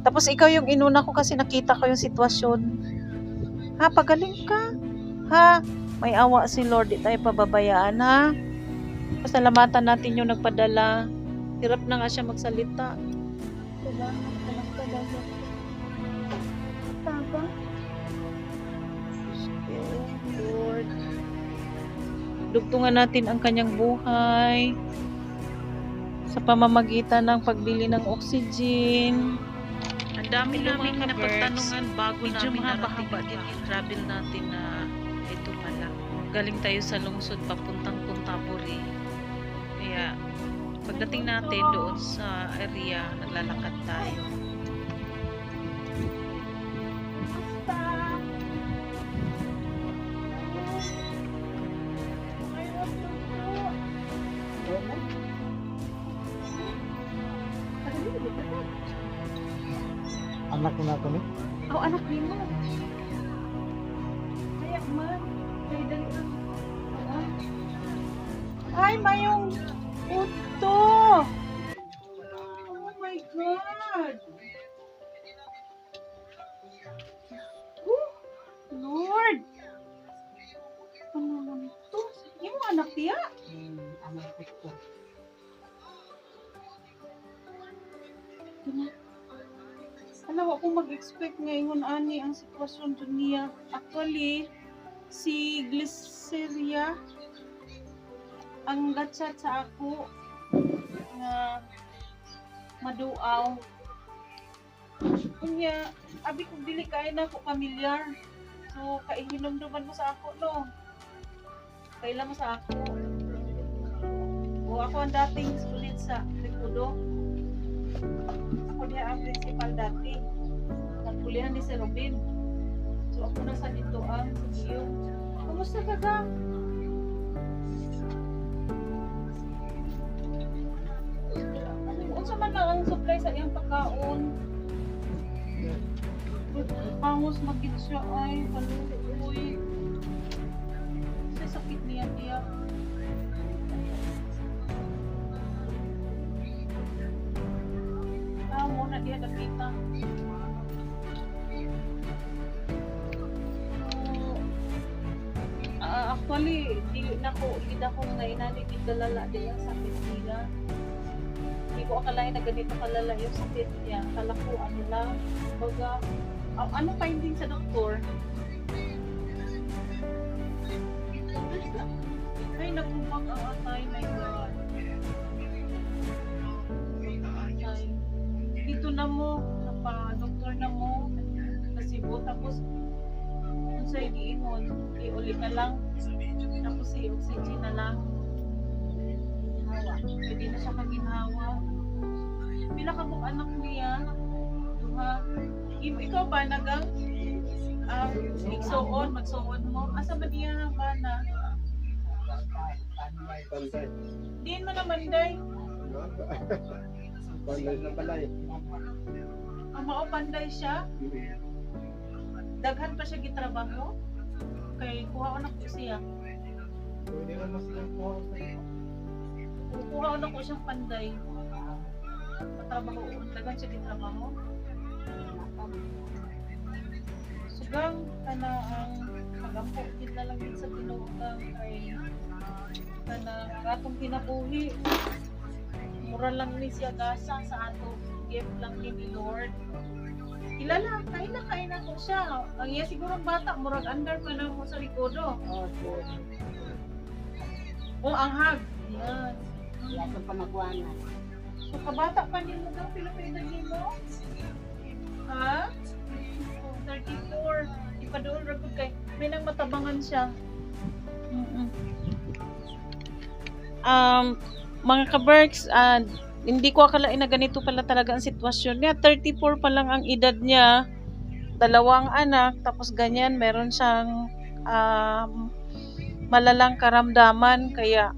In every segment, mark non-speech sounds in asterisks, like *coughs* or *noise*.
Tapos ikaw yung inuna ko kasi nakita ko yung sitwasyon. Ha, pagaling ka. Ha, may awa si Lord, di tayo pababayaan ha. Pasalamatan natin yung nagpadala. Hirap na nga siya magsalita. Diba? Taba. Lord. Dugtungan natin ang kanyang buhay sa pamamagitan ng pagbili ng oxygen. Dami namin napagtanungan bago Medyo namin narating yung travel natin na ito pala. Galing tayo sa lungsod papuntang Puntaburi. Kaya pagdating natin doon sa area, naglalakad tayo. Anak ko na ako ni. Oh, anak ni mo. Kaya man, may dali Ay, mayong Mag-expect ngayon ani ang sitwasyon dun niya. Actually, si Glyceria ang gatchat sa ako nga maduaw. Kunya, abi kong dili kaya na ako pamilyar. So, kaihinomduman mo sa ako, no? Kailan mo sa ako. O ako ang dating sulit sa Rikudo. Ako niya ang principal dati. Nagpulihan ni si Robin. So ako na sa dito ang iyo. Kumusta ka ka? Unsa man lang ang supply sa iyang pagkaon? Pangos magit siya ay kaluoy. Actually, di na ko, di na ko nga inani di kalala din ang sakit nila. Hindi ko akalain na ganito kalala yung sakit niya. Akala ko ano lang, baga, ah, ano finding sa doktor? Ay, nagkumag ang atay, my God. Atay. Dito na mo, napa-doktor na mo, nasibo, tapos, kung sa igiingon, iuli na lang, tapos si oxygen na lang. Pwede na siya kaginhawa. Pila ka mong anak niya? Duha. Ikaw ba nagang ah, igsoon, magsoon mo? Asa ba niya bana? Panday. Diin mo naman, day. Panday na balay. Ang mao panday siya. Daghan pa siya gitrabaho. Kay kuha ko na ko siya. Pwede na mas lang po. Kuha ko na ko siyang panday. Patrabaho. Daghan siya gitrabaho. Sugang kana ang pagampo din na lang din sa binugang kay kana ratong kinabuhi. Mura lang ni siya gasa sa ato. Gift lang ni Lord. Kilala, kain na kain ako siya. Ang iya siguro bata, murag under pa na mo sa likodo. O, ang hag. Yan. Wala sa pamagwana. So, kabata pa din mo daw, Pilipino din mo? Ha? Oh, 34. Ipadool ragod kay. May nang matabangan siya. Mm-mm. Um, mga ka-Berks, ah, hindi ko akalain na ganito pala talaga ang sitwasyon niya. 34 pa lang ang edad niya. Dalawang anak, tapos ganyan, meron siyang um, malalang karamdaman. Kaya,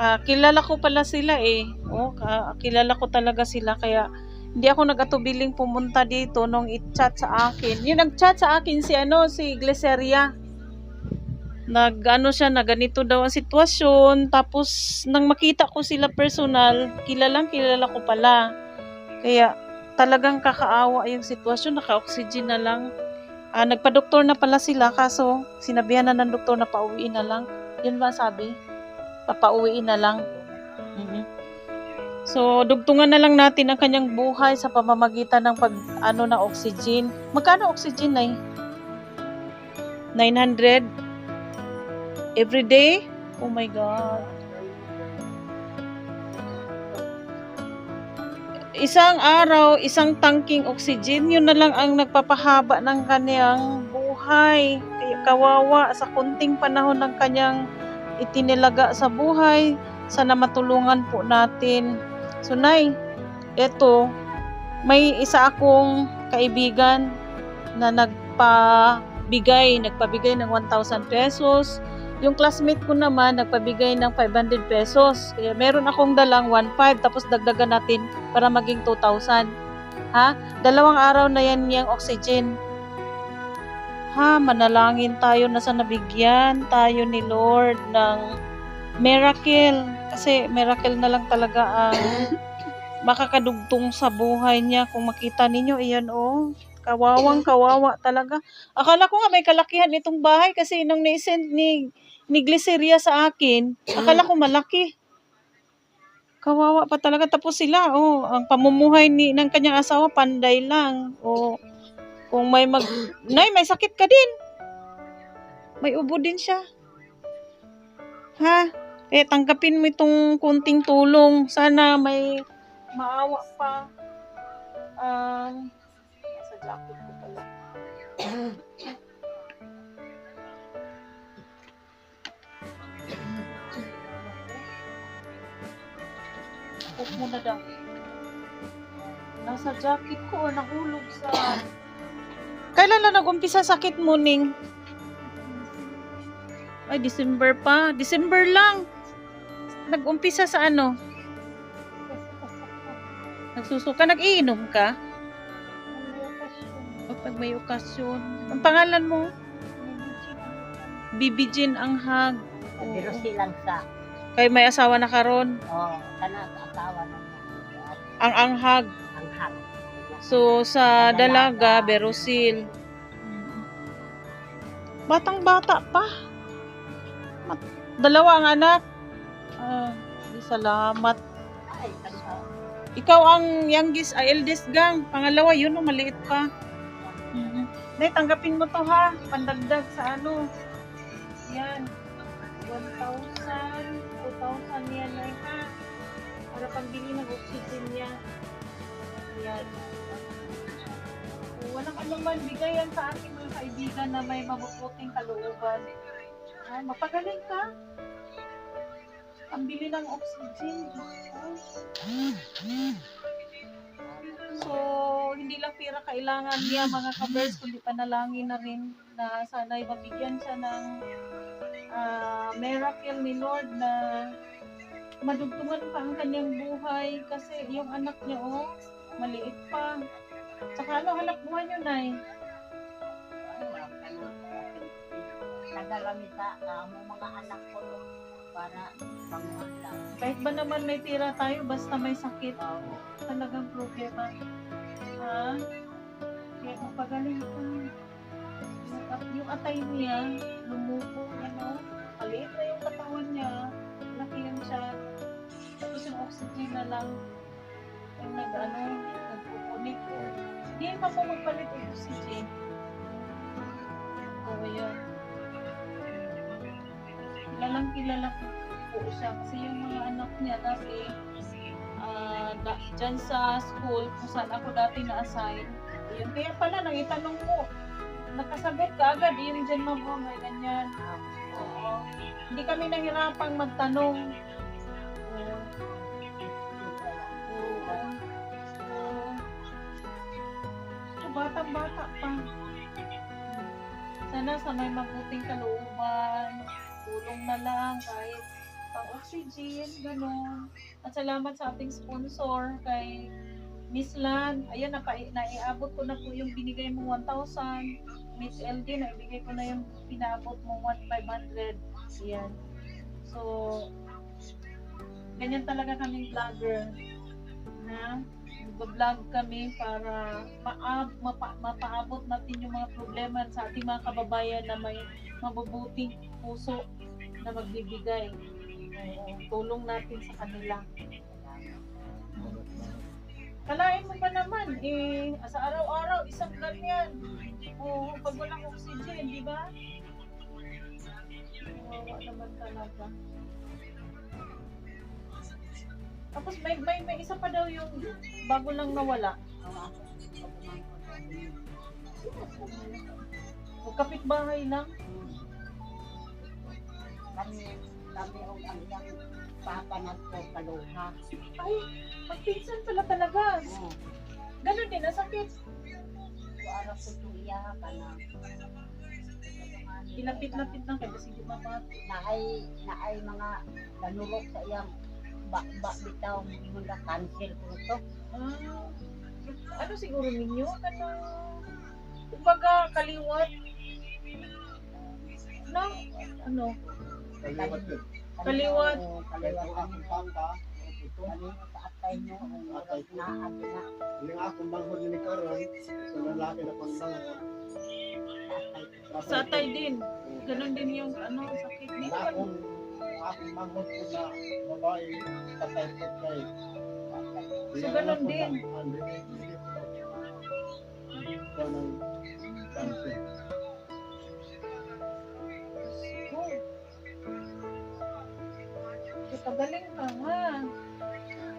ah, kilala ko pala sila eh. Oh, ka- kilala ko talaga sila. Kaya, hindi ako nag-atubiling pumunta dito nung i-chat sa akin. Yung nag-chat sa akin si ano, si Glyceria. Nag ano siya na ganito daw ang sitwasyon. Tapos nang makita ko sila personal, kilalang kilala ko pala. Kaya talagang kakaawa yung sitwasyon, naka-oxygen na lang. Ah, nagpa-doktor na pala sila kaso sinabihan na ng doktor na pauwiin na lang. Yun ba sabi? Papauwiin na lang. Mhm. So, dugtungan na lang natin ang kanyang buhay sa pamamagitan ng pag ano na oxygen. Magkano oxygen na 900 every day? Oh my god. Isang araw, isang tangking oxygen, yun na lang ang nagpapahaba ng kanyang buhay. Kawawa sa kunting panahon ng kanyang itinilaga sa buhay. Sana matulungan po natin. So, Nay, eto, may isa akong kaibigan na nagpabigay, nagpabigay ng 1,000 pesos. Yung classmate ko naman, nagpabigay ng 500 pesos. Kaya meron akong dalang 1,500 tapos dagdagan natin para maging 2,000. Ha? Dalawang araw na yan yung oxygen. Ha? Manalangin tayo na sa nabigyan tayo ni Lord ng miracle. Kasi miracle na lang talaga ang *coughs* makakadugtong sa buhay niya. Kung makita ninyo, iyan oh. Kawawang kawawa talaga. Akala ko nga may kalakihan itong bahay kasi nung ni-send ni, ni sa akin, akala ko malaki. Kawawa pa talaga. Tapos sila, oh, ang pamumuhay ni, ng kanyang asawa, panday lang. Oh, kung may mag... Nay, may sakit ka din. May ubo din siya. Ha? Eh, tanggapin mo itong kunting tulong. Sana may maawa pa. Um, sa jacket ko pala. Huwag mo na daw. Nasa jacket ko o nahulog sa... Kailan na nag-umpisa sakit mo, Ning? Ay, December pa. December lang. Nag-umpisa sa ano? Nagsusuka. Nag-iinom ka? O pag may okasyon. Ang pangalan mo? Bibijin ang hag. Pero silang sa, Kay may asawa na karon. oh, kana sa asawa na niya. Ang anghag. Ang hang. So, sa dalaga, berosil. Batang bata pa. Mat- Dalawa ang anak. Ah, di salamat. Ay. Ikaw ang youngest, ay eldest gang. Pangalawa, yun o, maliit pa. Mhm. Nay, tanggapin mo to ha. Pandagdag sa ano. Yan. 1,000, 2,000 yan na ha. Para pambili ng oxygen niya. Yan. Oh, Walang anuman, bigay yan sa aking mga kaibigan na may mabubuting kalooban. Ha, mapagaling ka. Pambili ng oxygen. So, hindi lang pira kailangan niya mga kabers, kundi panalangin na rin na sana'y mabigyan siya ng ah, miracle ni Lord na madugtungan pa ang kanyang buhay kasi yung anak niya, oh, maliit pa. Tsaka ano, hanap buhay niyo, Nay? Tagalami sa amo mga anak ko para panguhanda. Kahit ba naman may tira tayo, basta may sakit, talagang problema. Ha? Kaya magpagaling ko. Yung, at- yung atay niya, lumupo, ano, maliit na yung katawan niya, laki yan siya. Tapos yung oxygen na lang, yung nag, ano, nagpupunik. Hindi pa po magpalit ng oxygen. Oo, yun. Kilalang kilala po siya kasi yung mga anak niya dati ah da, dyan sa school kung saan ako dati na-assign. Yun, kaya pala nang itanong ko, nakasagot ka agad yung dyan mabungay, ganyan. Hindi kami nahirapang magtanong. Oo. Oo. Oo. So, batang-bata pa. Sana sa may mabuting kalooban, tulong na lang kahit pang oxygen, gano'n. At salamat sa ating sponsor kay Miss Lan. Ayan, napa, naiabot ko na po yung binigay mo 1,000. Miss LD, naibigay ko na yung pinaabot mo 1,500. Ayan. So, ganyan talaga kaming vlogger. Ha? Nag-vlog kami para maab, mapa, mapaabot natin yung mga problema sa ating mga kababayan na may mabubuting puso na magbibigay. Oo, tulong natin sa kanila. Kalain mo ba naman, eh, sa araw-araw, isang ganyan. Oo, pag walang oxygen, di ba? Kawawa naman talaga. Tapos may, may, may isa pa daw yung bago lang nawala. O kapitbahay lang. Kami, kami ang iyang papa nagpapaloha. Ay, magpinsan pala talaga. Ganon din, nasakit. araw ko iya ka na. Ilapit-lapit lang kayo kasi di mamati. Naay, naay mga nanulok sa iyang ba, ba, bitaw mga cancer ko ito. Ah, ano siguro ninyo? Ano, kumbaga kaliwat ng ano, Kaliwat. Kaliwat. Kaliwat tangka, ito, Ano sa atay nyo, ang Atay ko. na, ano na, yung akong banghod ni Karon, sa lalaki na pang banghod. sa atay. sa atay din. Ganon din yung ano, sakit Ang dito. akong akong banghod ko na babae, patay ko kay. So, ganun din. Ang dinig, hindi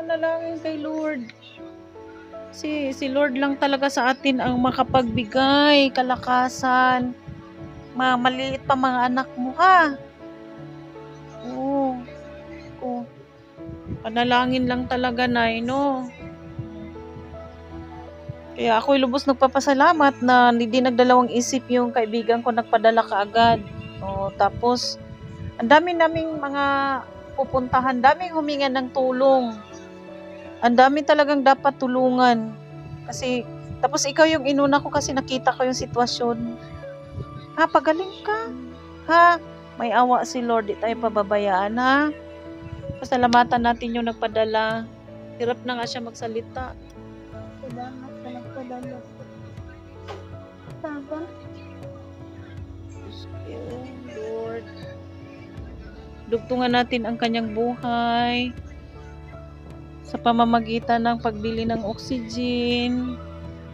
ko na kay Lord. Si, si Lord lang talaga sa atin ang makapagbigay, kalakasan. Mga maliit pa mga anak mo ha. Oo. Oo. Panalangin lang talaga na, no? Kaya ako'y lubos nagpapasalamat na hindi nagdalawang isip yung kaibigan ko nagpadala kaagad. O, tapos, ang dami naming mga pupuntahan, daming huminga ng tulong. Ang dami talagang dapat tulungan. Kasi, tapos ikaw yung inuna ko kasi nakita ko yung sitwasyon. Ha, pagaling ka. Ha, may awa si Lord, di tayo pababayaan, ha? Pasalamatan natin yung nagpadala. Hirap na nga siya magsalita. Salamat ka nagpadala. Ko, Lord. Dugtungan natin ang kanyang buhay sa pamamagitan ng pagbili ng oxygen.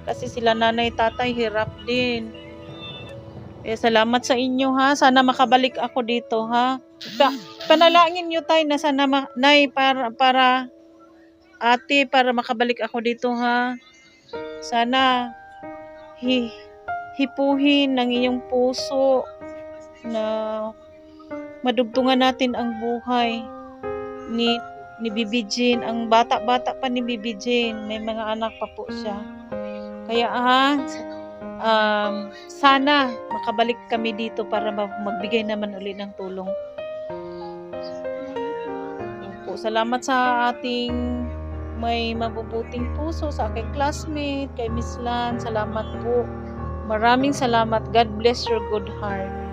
Kasi sila nanay tatay hirap din. Kaya salamat sa inyo ha. Sana makabalik ako dito ha. Pa- panalangin nyo tayo na sana ma- nay para para ate para makabalik ako dito ha. Sana hi, hipuhin ng iyong puso na madugtungan natin ang buhay ni ni Bibi Jean. Ang bata-bata pa ni Bibi Jean. May mga anak pa po siya. Kaya ha, um, sana makabalik kami dito para mag- magbigay naman uli ng tulong. Po, salamat sa ating may mabubuting puso sa aking classmate, kay Miss Lan. Salamat po. Maraming salamat. God bless your good heart.